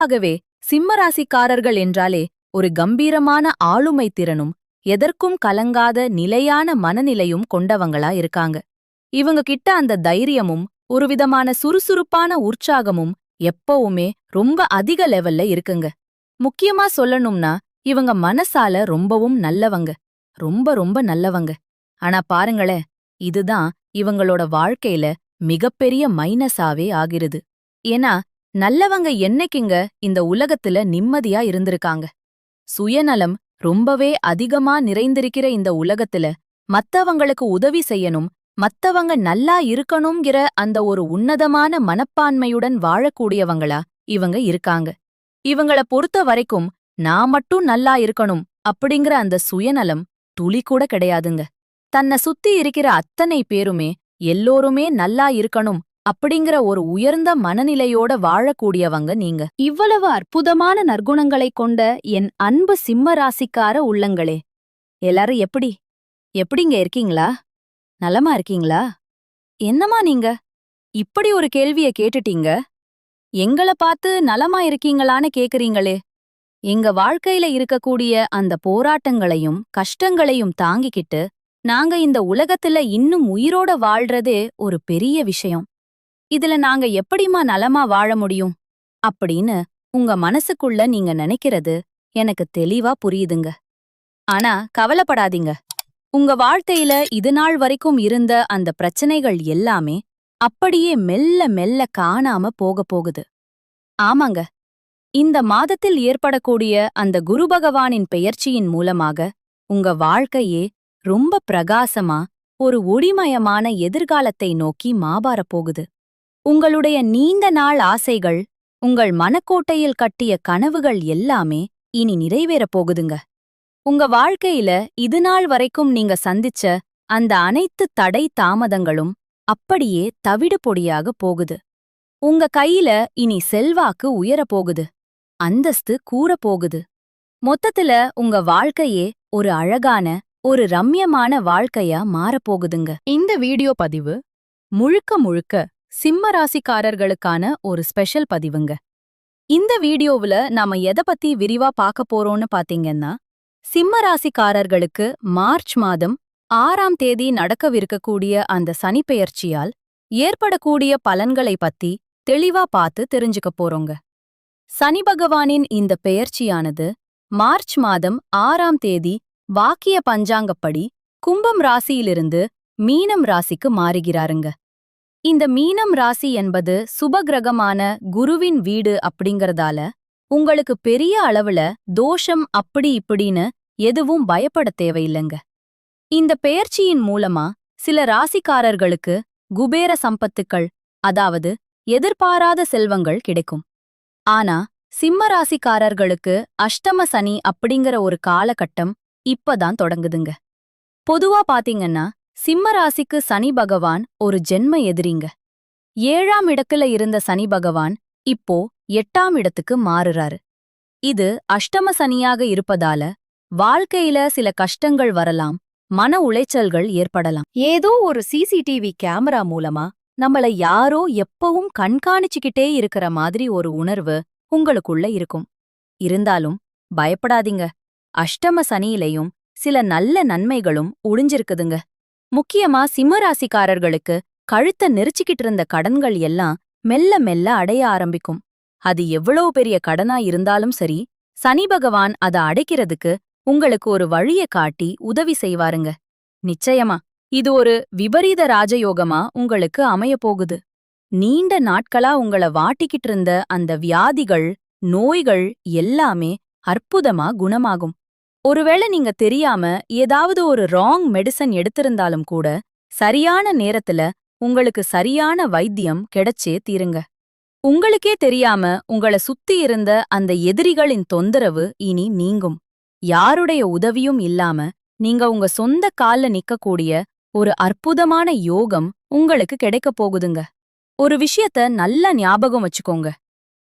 ஆகவே சிம்மராசிக்காரர்கள் என்றாலே ஒரு கம்பீரமான ஆளுமை திறனும் எதற்கும் கலங்காத நிலையான மனநிலையும் கொண்டவங்களா இருக்காங்க. இவங்க கிட்ட அந்த தைரியமும் ஒரு விதமான சுறுசுறுப்பான உற்சாகமும் எப்பவுமே ரொம்ப அதிக லெவல்ல இருக்குங்க. முக்கியமா சொல்லணும்னா இவங்க மனசால ரொம்பவும் நல்லவங்க. ரொம்ப ரொம்ப நல்லவங்க. ஆனா பாருங்களேன் இதுதான் இவங்களோட வாழ்க்கையில மிகப்பெரிய மைனஸாவே ஆகிறது ஏன்னா நல்லவங்க என்னைக்குங்க இந்த உலகத்துல நிம்மதியா இருந்திருக்காங்க? சுயநலம் ரொம்பவே அதிகமா நிறைந்திருக்கிற இந்த உலகத்துல மத்தவங்களுக்கு உதவி செய்யணும் மத்தவங்க நல்லா இருக்கணும்ங்கிற அந்த ஒரு உன்னதமான மனப்பான்மையுடன் வாழக்கூடியவங்களா இவங்க இருக்காங்க. இவங்கள பொறுத்த வரைக்கும் நான் மட்டும் நல்லா இருக்கணும் அப்படிங்கிற அந்த சுயநலம் துளி கூட கிடையாதுங்க. தன்னை சுத்தி இருக்கிற அத்தனை பேருமே எல்லோருமே நல்லா இருக்கணும் அப்படிங்கிற ஒரு உயர்ந்த மனநிலையோட வாழக்கூடியவங்க நீங்க. இவ்வளவு அற்புதமான நற்குணங்களைக் கொண்ட என் அன்பு சிம்ம ராசிக்கார உள்ளங்களே. எல்லாரும் எப்படி? எப்படிங்க இருக்கீங்களா? நலமா இருக்கீங்களா? என்னமா நீங்க? இப்படி ஒரு கேள்விய கேட்டுட்டீங்க? எங்கள பார்த்து நலமா இருக்கீங்களான்னு கேக்குறீங்களே. எங்க வாழ்க்கையில இருக்கக்கூடிய அந்த போராட்டங்களையும் கஷ்டங்களையும் தாங்கிக்கிட்டு நாங்க இந்த உலகத்துல இன்னும் உயிரோட வாழ்றதே ஒரு பெரிய விஷயம். இதுல நாங்க எப்படிமா நலமா வாழ முடியும்? அப்படின்னு உங்க மனசுக்குள்ள நீங்க நினைக்கிறது எனக்கு தெளிவா புரியுதுங்க. ஆனா கவலைப்படாதீங்க. உங்க வாழ்க்கையில இது நாள் வரைக்கும் இருந்த அந்த பிரச்சனைகள் எல்லாமே அப்படியே மெல்ல மெல்ல காணாம போக போகுது. ஆமாங்க. இந்த மாதத்தில் ஏற்படக்கூடிய அந்த குரு பகவானின் பெயர்ச்சியின் மூலமாக உங்க வாழ்க்கையே ரொம்ப பிரகாசமா ஒரு ஒளிமயமான எதிர்காலத்தை நோக்கி மாபாரப் போகுது. உங்களுடைய நீண்ட நாள் ஆசைகள் உங்கள் மனக்கோட்டையில் கட்டிய கனவுகள் எல்லாமே இனி நிறைவேறப் போகுதுங்க. உங்க வாழ்க்கையில இது நாள் வரைக்கும் நீங்க சந்திச்ச அந்த அனைத்து தடை தாமதங்களும் அப்படியே தவிடு பொடியாக போகுது. உங்க கையில இனி செல்வாக்கு உயரப் போகுது. அந்தஸ்து கூறப் போகுது. மொத்தத்துல உங்க வாழ்க்கையே ஒரு அழகான ஒரு ரம்யமான வாழ்க்கையா மாறப்போகுதுங்க இந்த வீடியோ பதிவு முழுக்க முழுக்க சிம்ம ராசிக்காரர்களுக்கான ஒரு ஸ்பெஷல் பதிவுங்க. இந்த வீடியோவுல நாம எதை பத்தி விரிவா பார்க்க போறோம்னு பாத்தீங்கன்னா சிம்ம ராசிக்காரர்களுக்கு மார்ச் மாதம் ஆறாம் தேதி நடக்கவிருக்கக்கூடிய அந்த சனிப்பெயர்ச்சியால் ஏற்படக்கூடிய பலன்களை பத்தி தெளிவா பார்த்து தெரிஞ்சுக்க போறோங்க. சனி பகவானின் இந்த பெயர்ச்சியானது மார்ச் மாதம் ஆறாம் தேதி வாக்கிய பஞ்சாங்கப்படி கும்பம் ராசியிலிருந்து மீனம் ராசிக்கு மாறுகிறாருங்க. இந்த மீனம் ராசி என்பது சுபகிரகமான குருவின் வீடு அப்படிங்கறதால உங்களுக்கு பெரிய அளவுல தோஷம் அப்படி இப்படின்னு எதுவும் பயப்பட தேவையில்லைங்க. இந்த பெயர்ச்சியின் மூலமா சில ராசிக்காரர்களுக்கு குபேர சம்பத்துக்கள் அதாவது எதிர்பாராத செல்வங்கள் கிடைக்கும். ஆனா சிம்ம ராசிக்காரர்களுக்கு அஷ்டம சனி அப்படிங்கிற ஒரு காலகட்டம் இப்பதான் தொடங்குதுங்க. பொதுவா பாத்தீங்கன்னா சிம்மராசிக்கு சனி பகவான் ஒரு ஜென்ம எதிரிங்க. ஏழாம் இடத்துல இருந்த சனி பகவான் இப்போ எட்டாம் இடத்துக்கு மாறுறாரு. இது அஷ்டம சனியாக இருப்பதால வாழ்க்கையில சில கஷ்டங்கள் வரலாம் மன உளைச்சல்கள் ஏற்படலாம். ஏதோ ஒரு சிசிடிவி கேமரா மூலமா நம்மள யாரோ எப்பவும் கண்காணிச்சுக்கிட்டே இருக்கிற மாதிரி ஒரு உணர்வு உங்களுக்குள்ள இருக்கும். இருந்தாலும் பயப்படாதீங்க. அஷ்டம சனியிலையும் சில நல்ல நன்மைகளும் ஒளிஞ்சிருக்குதுங்க. முக்கியமா சிம்மராசிக்காரர்களுக்கு கழுத்த நெரிச்சிக்கிட்டு இருந்த கடன்கள் எல்லாம் மெல்ல மெல்ல அடைய ஆரம்பிக்கும். அது எவ்வளவு பெரிய கடனா இருந்தாலும் சரி சனி பகவான் அத அடைக்கிறதுக்கு உங்களுக்கு ஒரு வழிய காட்டி உதவி செய்வாருங்க. நிச்சயமா இது ஒரு விபரீத ராஜயோகமா உங்களுக்கு அமையப் போகுது. நீண்ட நாட்களா உங்கள வாட்டிக்கிட்டு இருந்த அந்த வியாதிகள் நோய்கள் எல்லாமே அற்புதமா குணமாகும். ஒருவேளை நீங்க தெரியாம ஏதாவது ஒரு ராங் மெடிசன் எடுத்திருந்தாலும் கூட சரியான நேரத்துல உங்களுக்கு சரியான வைத்தியம் கிடைச்சே தீருங்க. உங்களுக்கே தெரியாம உங்கள சுத்தி இருந்த அந்த எதிரிகளின் தொந்தரவு இனி நீங்கும். யாருடைய உதவியும் இல்லாம நீங்க உங்க சொந்த கால்ல நிக்கக்கூடிய ஒரு அற்புதமான யோகம் உங்களுக்கு கிடைக்கப் போகுதுங்க. ஒரு விஷயத்த நல்லா ஞாபகம் வச்சுக்கோங்க.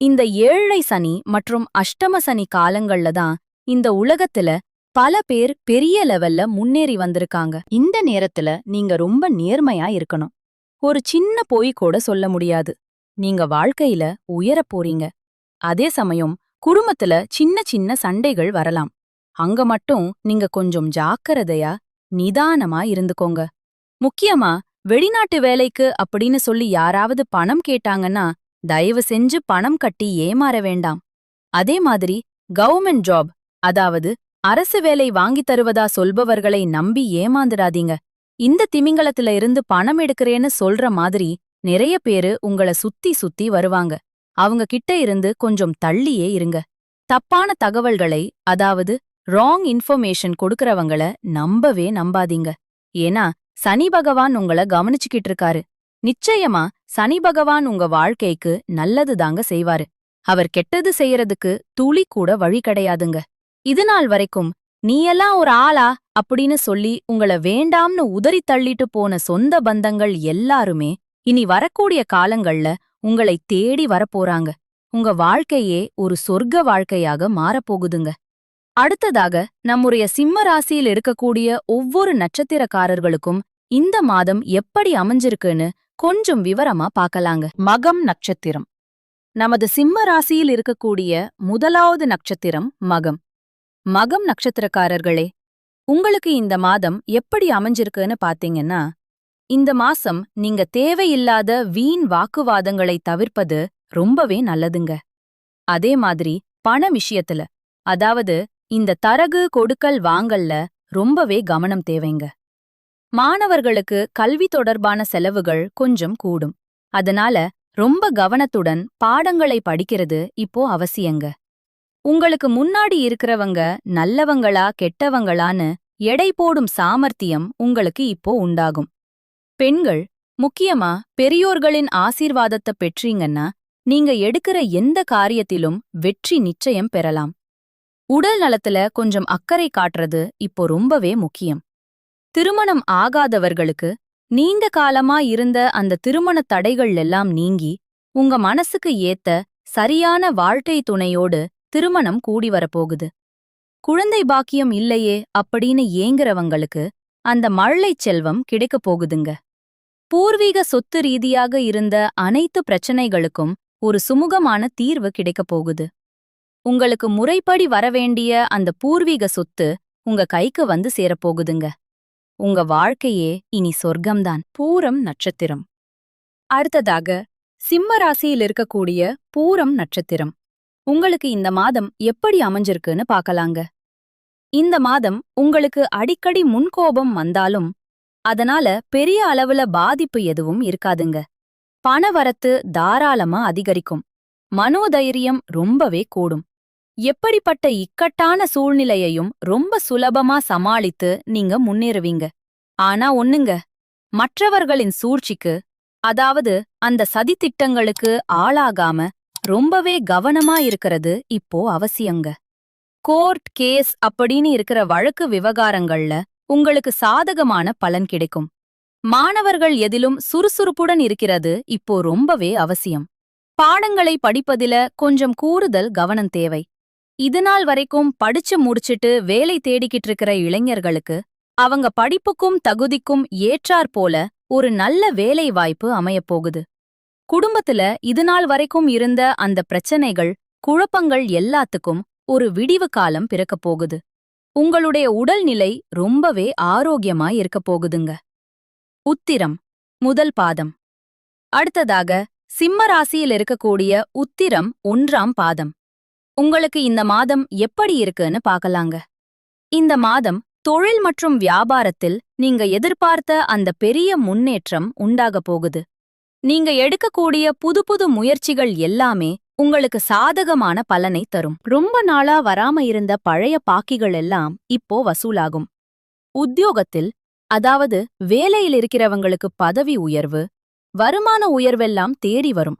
இந்த ஏழை சனி மற்றும் அஷ்டம சனி காலங்கள்ல தான் இந்த உலகத்துல பல பேர் பெரிய லெவல்ல முன்னேறி வந்திருக்காங்க. இந்த நேரத்துல நீங்க ரொம்ப நேர்மையா இருக்கணும். ஒரு சின்ன பொய் கூட சொல்ல முடியாது. நீங்க வாழ்க்கையில உயரப் போறீங்க. அதே சமயம் குடும்பத்துல சின்ன சின்ன சண்டைகள் வரலாம். அங்க மட்டும் நீங்க கொஞ்சம் ஜாக்கிரதையா நிதானமா இருந்துக்கோங்க. முக்கியமா வெளிநாட்டு வேலைக்கு அப்படின்னு சொல்லி யாராவது பணம் கேட்டாங்கன்னா தயவு செஞ்சு பணம் கட்டி ஏமாற வேண்டாம். அதே மாதிரி கவர்மெண்ட் ஜாப் அதாவது அரசு வேலை வாங்கித் தருவதா சொல்பவர்களை நம்பி ஏமாந்துடாதீங்க. இந்த திமிங்கலத்துல இருந்து பணம் எடுக்கிறேன்னு சொல்ற மாதிரி நிறைய பேரு உங்கள சுத்தி சுத்தி வருவாங்க. அவங்க கிட்ட இருந்து கொஞ்சம் தள்ளியே இருங்க. தப்பான தகவல்களை அதாவது ராங் இன்ஃபர்மேஷன் கொடுக்கறவங்கள நம்பவே நம்பாதீங்க. ஏன்னா சனி பகவான் உங்கள கவனிச்சுக்கிட்டு இருக்காரு. நிச்சயமா சனி பகவான் உங்க வாழ்க்கைக்கு நல்லது தாங்க செய்வாரு. அவர் கெட்டது செய்யறதுக்கு துளி கூட வழி கிடையாதுங்க. இது நாள் வரைக்கும் நீயெல்லாம் ஒரு ஆளா அப்படின்னு சொல்லி உங்கள வேண்டாம்னு உதறி தள்ளிட்டு போன சொந்த பந்தங்கள் எல்லாருமே இனி வரக்கூடிய காலங்கள்ல உங்களை தேடி வரப்போறாங்க. உங்க வாழ்க்கையே ஒரு சொர்க்க வாழ்க்கையாக மாறப்போகுதுங்க அடுத்ததாக நம்முடைய சிம்ம ராசியில் இருக்கக்கூடிய ஒவ்வொரு நட்சத்திரக்காரர்களுக்கும் இந்த மாதம் எப்படி அமைஞ்சிருக்குன்னு கொஞ்சம் விவரமா பார்க்கலாங்க. மகம் நட்சத்திரம். நமது சிம்ம ராசியில் இருக்கக்கூடிய முதலாவது நட்சத்திரம் மகம். மகம் நட்சத்திரக்காரர்களே உங்களுக்கு இந்த மாதம் எப்படி அமைஞ்சிருக்குன்னு பாத்தீங்கன்னா இந்த மாசம் நீங்க தேவையில்லாத வீண் வாக்குவாதங்களை தவிர்ப்பது ரொம்பவே நல்லதுங்க. அதே மாதிரி பண விஷயத்துல அதாவது இந்த தரகு கொடுக்கல் வாங்கல்ல ரொம்பவே கவனம் தேவைங்க. மாணவர்களுக்கு கல்வி தொடர்பான செலவுகள் கொஞ்சம் கூடும். அதனால ரொம்ப கவனத்துடன் பாடங்களை படிக்கிறது இப்போ அவசியங்க. உங்களுக்கு முன்னாடி இருக்கிறவங்க நல்லவங்களா கெட்டவங்களான்னு எடை போடும் சாமர்த்தியம் உங்களுக்கு இப்போ உண்டாகும். பெண்கள் முக்கியமா பெரியோர்களின் ஆசீர்வாதத்தை பெற்றீங்கன்னா நீங்க எடுக்கிற எந்த காரியத்திலும் வெற்றி நிச்சயம் பெறலாம். உடல் நலத்துல கொஞ்சம் அக்கறை காட்டுறது இப்போ ரொம்பவே முக்கியம். திருமணம் ஆகாதவர்களுக்கு நீண்ட காலமா இருந்த அந்த திருமணத் தடைகள் எல்லாம் நீங்கி உங்க மனசுக்கு ஏத்த சரியான வாழ்க்கை துணையோடு திருமணம் கூடி வரப்போகுது. குழந்தை பாக்கியம் இல்லையே அப்படின்னு ஏங்குறவங்களுக்கு அந்த மழலைச் செல்வம் கிடைக்கப் போகுதுங்க. பூர்வீக சொத்து ரீதியாக இருந்த அனைத்து பிரச்சனைகளுக்கும் ஒரு சுமூகமான தீர்வு கிடைக்கப் போகுது. உங்களுக்கு முறைப்படி வரவேண்டிய அந்த பூர்வீக சொத்து உங்க கைக்கு வந்து சேரப்போகுதுங்க உங்க வாழ்க்கையே இனி சொர்க்கம்தான். பூரம் நட்சத்திரம். அடுத்ததாக சிம்ம ராசியில் இருக்கக்கூடிய பூரம் நட்சத்திரம். உங்களுக்கு இந்த மாதம் எப்படி அமைஞ்சிருக்குன்னு பார்க்கலாங்க. இந்த மாதம் உங்களுக்கு அடிக்கடி முன்கோபம் வந்தாலும் அதனால பெரிய அளவுல பாதிப்பு எதுவும் இருக்காதுங்க. பணவரத்து தாராளமா அதிகரிக்கும். மனோதைரியம் ரொம்பவே கூடும். எப்படிப்பட்ட இக்கட்டான சூழ்நிலையையும் ரொம்ப சுலபமா சமாளித்து நீங்க முன்னேறுவீங்க. ஆனா ஒண்ணுங்க மற்றவர்களின் சூழ்ச்சிக்கு அதாவது அந்த சதித்திட்டங்களுக்கு ஆளாகாம ரொம்பவே கவனமா இருக்கிறது இப்போ அவசியங்க. கோர்ட் கேஸ் அப்படின்னு இருக்கிற வழக்கு விவகாரங்கள்ல உங்களுக்கு சாதகமான பலன் கிடைக்கும். மாணவர்கள் எதிலும் சுறுசுறுப்புடன் இருக்கிறது இப்போ ரொம்பவே அவசியம். பாடங்களை படிப்பதில கொஞ்சம் கூறுதல் கவனம் தேவை. இதுநாள் வரைக்கும் படிச்சு முடிச்சிட்டு வேலை தேடிக்கிட்டு இருக்கிற இளைஞர்களுக்கு அவங்க படிப்புக்கும் தகுதிக்கும் ஏற்றாற் போல ஒரு நல்ல வேலை வாய்ப்பு அமையப்போகுது குடும்பத்துல இதுநாள் வரைக்கும் இருந்த அந்த பிரச்சனைகள் குழப்பங்கள் எல்லாத்துக்கும் ஒரு விடிவு காலம் பிறக்கப் போகுது. உங்களுடைய உடல்நிலை ரொம்பவே ஆரோக்கியமாய் இருக்கப் போகுதுங்க. உத்திரம் முதல் பாதம். அடுத்ததாக சிம்ம ராசியில் இருக்கக்கூடிய உத்திரம் ஒன்றாம் பாதம். உங்களுக்கு இந்த மாதம் எப்படி இருக்குன்னு பார்க்கலாங்க. இந்த மாதம் தொழில் மற்றும் வியாபாரத்தில் நீங்க எதிர்பார்த்த அந்த பெரிய முன்னேற்றம் உண்டாகப் போகுது. நீங்க எடுக்கக்கூடிய புது புது முயற்சிகள் எல்லாமே உங்களுக்கு சாதகமான பலனை தரும். ரொம்ப நாளா வராம இருந்த பழைய பாக்கிகள் எல்லாம் இப்போ வசூலாகும். உத்தியோகத்தில் அதாவது வேலையில் இருக்கிறவங்களுக்கு பதவி உயர்வு வருமான உயர்வெல்லாம் தேடி வரும்.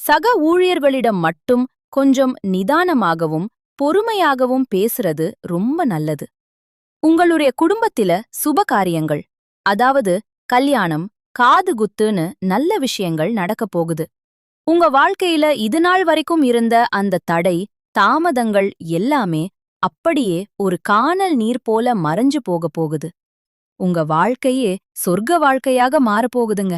சக ஊழியர்களிடம் மட்டும் கொஞ்சம் நிதானமாகவும் பொறுமையாகவும் பேசுறது ரொம்ப நல்லது. உங்களுடைய குடும்பத்தில சுப காரியங்கள் அதாவது கல்யாணம் காது குத்துன்னு நல்ல விஷயங்கள் நடக்கப் போகுது. உங்க வாழ்க்கையில இதுநாள் வரைக்கும் இருந்த அந்த தடை தாமதங்கள் எல்லாமே அப்படியே ஒரு காணல் நீர் போல மறைஞ்சு போகப் போகுது. உங்க வாழ்க்கையே சொர்க்க வாழ்க்கையாக மாறப்போகுதுங்க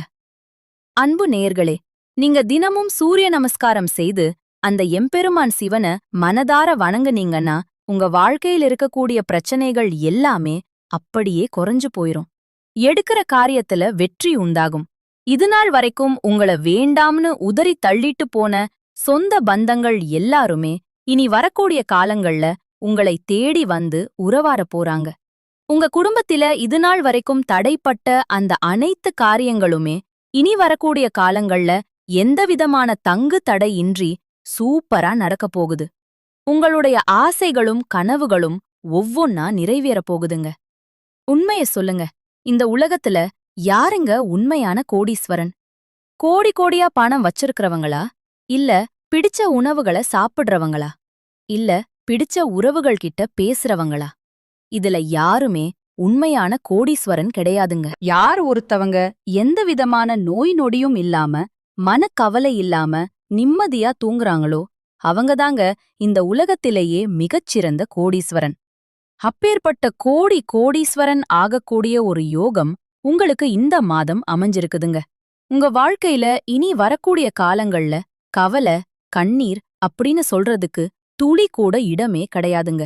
அன்பு நேர்களே நீங்க தினமும் சூரிய நமஸ்காரம் செய்து அந்த எம்பெருமான் சிவன மனதார வணங்குனீங்கன்னா உங்க வாழ்க்கையில் இருக்கக்கூடிய பிரச்சனைகள் எல்லாமே அப்படியே குறைஞ்சு போயிரும். எடுக்கிற காரியத்துல வெற்றி உண்டாகும். இதுநாள் வரைக்கும் உங்கள வேண்டாம்னு உதறி தள்ளிட்டு போன சொந்த பந்தங்கள் எல்லாருமே இனி வரக்கூடிய காலங்கள்ல உங்களை தேடி வந்து உறவார போறாங்க. உங்க குடும்பத்தில இதுநாள் வரைக்கும் தடைப்பட்ட அந்த அனைத்து காரியங்களுமே இனி வரக்கூடிய காலங்கள்ல எந்தவிதமான தங்கு தடையின்றி சூப்பரா நடக்கப் போகுது. உங்களுடைய ஆசைகளும் கனவுகளும் ஒவ்வொன்னா நிறைவேறப் போகுதுங்க. உண்மைய சொல்லுங்க. இந்த உலகத்துல யாருங்க உண்மையான கோடீஸ்வரன்? கோடி கோடியா பணம் வச்சிருக்கிறவங்களா? இல்ல பிடிச்ச உணவுகளை சாப்பிடுறவங்களா? இல்ல பிடிச்ச உறவுகள் கிட்ட பேசுறவங்களா? இதுல யாருமே உண்மையான கோடீஸ்வரன் கிடையாதுங்க. யார் ஒருத்தவங்க எந்த விதமான நோய் நொடியும் இல்லாம மனக்கவலை இல்லாம நிம்மதியா தூங்குறாங்களோ அவங்கதாங்க இந்த உலகத்திலேயே மிகச்சிறந்த கோடீஸ்வரன். அப்பேற்பட்ட கோடி கோடீஸ்வரன் ஆகக்கூடிய ஒரு யோகம் உங்களுக்கு இந்த மாதம் அமைஞ்சிருக்குதுங்க. உங்க வாழ்க்கையில இனி வரக்கூடிய காலங்கள்ல கவலை கண்ணீர் அப்படின்னு சொல்றதுக்கு துளி கூட இடமே கிடையாதுங்க.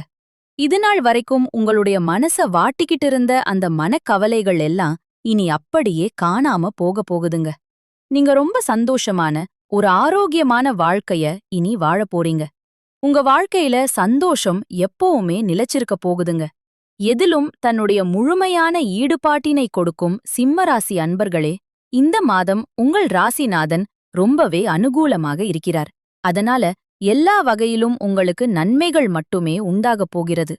இதுநாள் வரைக்கும் உங்களுடைய மனச வாட்டிக்கிட்டு இருந்த அந்த மனக்கவலைகள் எல்லாம் இனி அப்படியே காணாம போக போகுதுங்க. நீங்க ரொம்ப சந்தோஷமான ஒரு ஆரோக்கியமான வாழ்க்கைய இனி வாழப் போறீங்க. உங்க வாழ்க்கையில சந்தோஷம் எப்பவுமே நிலைச்சிருக்க போகுதுங்க. எதிலும் தன்னுடைய முழுமையான ஈடுபாட்டினை கொடுக்கும் சிம்மராசி அன்பர்களே இந்த மாதம் உங்கள் ராசிநாதன் ரொம்பவே அனுகூலமாக இருக்கிறார். அதனால எல்லா வகையிலும் உங்களுக்கு நன்மைகள் மட்டுமே உண்டாகப் போகிறது.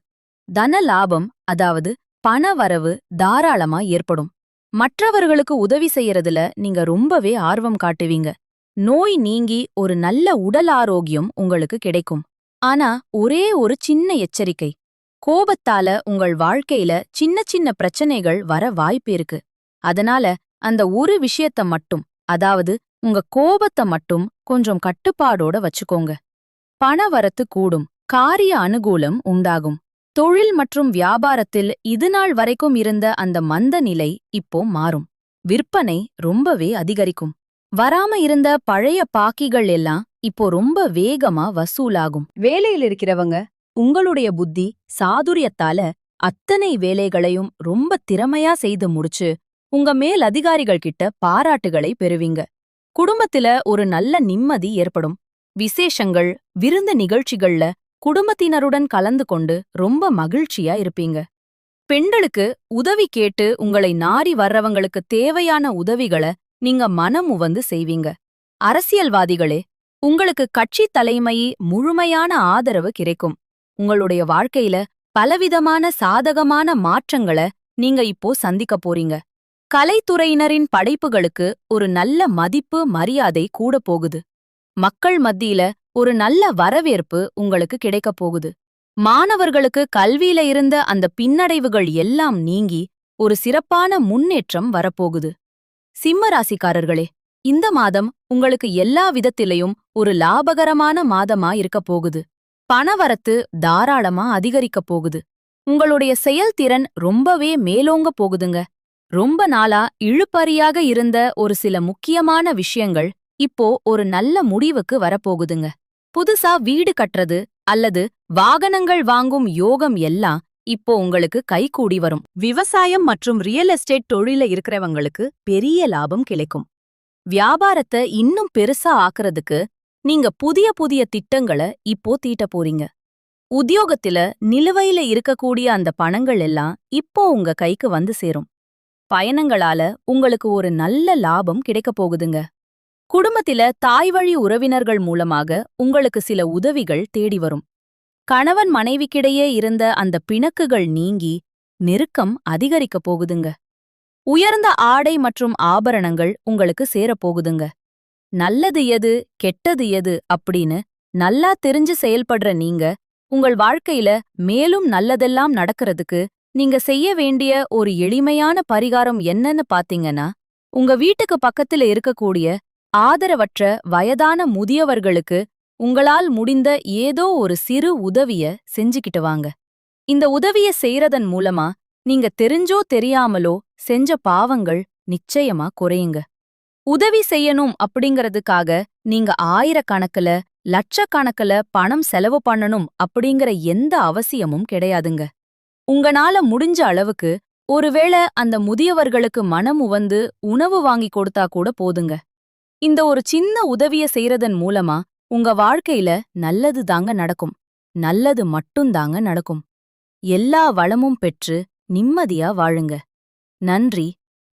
தன லாபம் அதாவது பண வரவு தாராளமா ஏற்படும். மற்றவர்களுக்கு உதவி செய்யறதுல நீங்க ரொம்பவே ஆர்வம் காட்டுவீங்க. நோய் நீங்கி ஒரு நல்ல உடல் ஆரோக்கியம் உங்களுக்கு கிடைக்கும். ஆனா ஒரே ஒரு சின்ன எச்சரிக்கை. கோபத்தால உங்கள் வாழ்க்கையில சின்ன சின்ன பிரச்சனைகள் வர வாய்ப்பு இருக்கு. அதனால அந்த ஒரு விஷயத்த மட்டும் அதாவது உங்க கோபத்த மட்டும் கொஞ்சம் கட்டுப்பாடோட வச்சுக்கோங்க. பண வரத்து கூடும் காரிய அனுகூலம் உண்டாகும். தொழில் மற்றும் வியாபாரத்தில் இதுநாள் வரைக்கும் இருந்த அந்த மந்த நிலை இப்போ மாறும். விற்பனை ரொம்பவே அதிகரிக்கும். வராம இருந்த பழைய பாக்கிகள் எல்லாம் இப்போ ரொம்ப வேகமா வசூலாகும். வேலையில் இருக்கிறவங்க உங்களுடைய புத்தி சாதுரியத்தால அத்தனை வேலைகளையும் ரொம்ப திறமையா செய்து முடிச்சு உங்க மேல் அதிகாரிகள் கிட்ட பாராட்டுகளை பெறுவீங்க. குடும்பத்துல ஒரு நல்ல நிம்மதி ஏற்படும். விசேஷங்கள் விருந்து நிகழ்ச்சிகள்ல குடும்பத்தினருடன் கலந்து கொண்டு ரொம்ப மகிழ்ச்சியா இருப்பீங்க. பெண்களுக்கு உதவி கேட்டு உங்களை நாரி வர்றவங்களுக்கு தேவையான உதவிகளை நீங்க மனம் உவந்து செய்வீங்க. அரசியல்வாதிகளே உங்களுக்கு கட்சி தலைமையை முழுமையான ஆதரவு கிடைக்கும். உங்களுடைய வாழ்க்கையில பலவிதமான சாதகமான மாற்றங்களை நீங்க இப்போ சந்திக்க போறீங்க. கலைத்துறையினரின் படைப்புகளுக்கு ஒரு நல்ல மதிப்பு மரியாதை கூட போகுது. மக்கள் மத்தியில ஒரு நல்ல வரவேற்பு உங்களுக்கு கிடைக்கப் போகுது. மாணவர்களுக்கு கல்வியில இருந்த அந்த பின்னடைவுகள் எல்லாம் நீங்கி ஒரு சிறப்பான முன்னேற்றம் வரப்போகுது. சிம்ம ராசிக்காரர்களே இந்த மாதம் உங்களுக்கு எல்லா விதத்திலையும் ஒரு லாபகரமான மாதமா இருக்கப் போகுது. பணவரத்து தாராளமா அதிகரிக்கப் போகுது. உங்களுடைய செயல்திறன் ரொம்பவே மேலோங்க போகுதுங்க. ரொம்ப நாளா இழுப்பறியாக இருந்த ஒரு சில முக்கியமான விஷயங்கள் இப்போ ஒரு நல்ல முடிவுக்கு வரப்போகுதுங்க. புதுசா வீடு கட்டுறது அல்லது வாகனங்கள் வாங்கும் யோகம் எல்லாம் இப்போ உங்களுக்கு கைகூடி வரும். விவசாயம் மற்றும் ரியல் எஸ்டேட் தொழில இருக்கிறவங்களுக்கு பெரிய லாபம் கிடைக்கும். வியாபாரத்தை இன்னும் பெருசா ஆக்குறதுக்கு நீங்க புதிய புதிய திட்டங்களை இப்போ தீட்ட போறீங்க. உத்தியோகத்தில நிலுவையில இருக்கக்கூடிய அந்த பணங்கள் எல்லாம் இப்போ உங்க கைக்கு வந்து சேரும். பயணங்களால உங்களுக்கு ஒரு நல்ல லாபம் கிடைக்கப் போகுதுங்க. குடும்பத்தில தாய்வழி உறவினர்கள் மூலமாக உங்களுக்கு சில உதவிகள் தேடி வரும். கணவன் மனைவிக்கிடையே இருந்த அந்த பிணக்குகள் நீங்கி நெருக்கம் அதிகரிக்கப் போகுதுங்க. உயர்ந்த ஆடை மற்றும் ஆபரணங்கள் உங்களுக்கு சேரப்போகுதுங்க நல்லது எது கெட்டது எது அப்படின்னு நல்லா தெரிஞ்சு செயல்படுற நீங்க உங்கள் வாழ்க்கையில மேலும் நல்லதெல்லாம் நடக்கிறதுக்கு நீங்க செய்ய வேண்டிய ஒரு எளிமையான பரிகாரம் என்னன்னு பாத்தீங்கன்னா உங்க வீட்டுக்கு பக்கத்துல இருக்கக்கூடிய ஆதரவற்ற வயதான முதியவர்களுக்கு உங்களால் முடிந்த ஏதோ ஒரு சிறு உதவிய செஞ்சுக்கிட்டு வாங்க. இந்த உதவிய செய்யறதன் மூலமா நீங்க தெரிஞ்சோ தெரியாமலோ செஞ்ச பாவங்கள் நிச்சயமா குறையுங்க. உதவி செய்யணும் அப்படிங்கறதுக்காக நீங்க ஆயிரக்கணக்குல லட்சக்கணக்கில் பணம் செலவு பண்ணணும் அப்படிங்கிற எந்த அவசியமும் கிடையாதுங்க. உங்களால முடிஞ்ச அளவுக்கு ஒருவேளை அந்த முதியவர்களுக்கு மனம் உவந்து உணவு வாங்கி கொடுத்தா கூட போதுங்க. இந்த ஒரு சின்ன உதவிய செய்யறதன் மூலமா உங்க வாழ்க்கையில நல்லது தாங்க நடக்கும். நல்லது மட்டும்தாங்க நடக்கும். எல்லா வளமும் பெற்று நிம்மதியா வாழுங்க. நன்றி.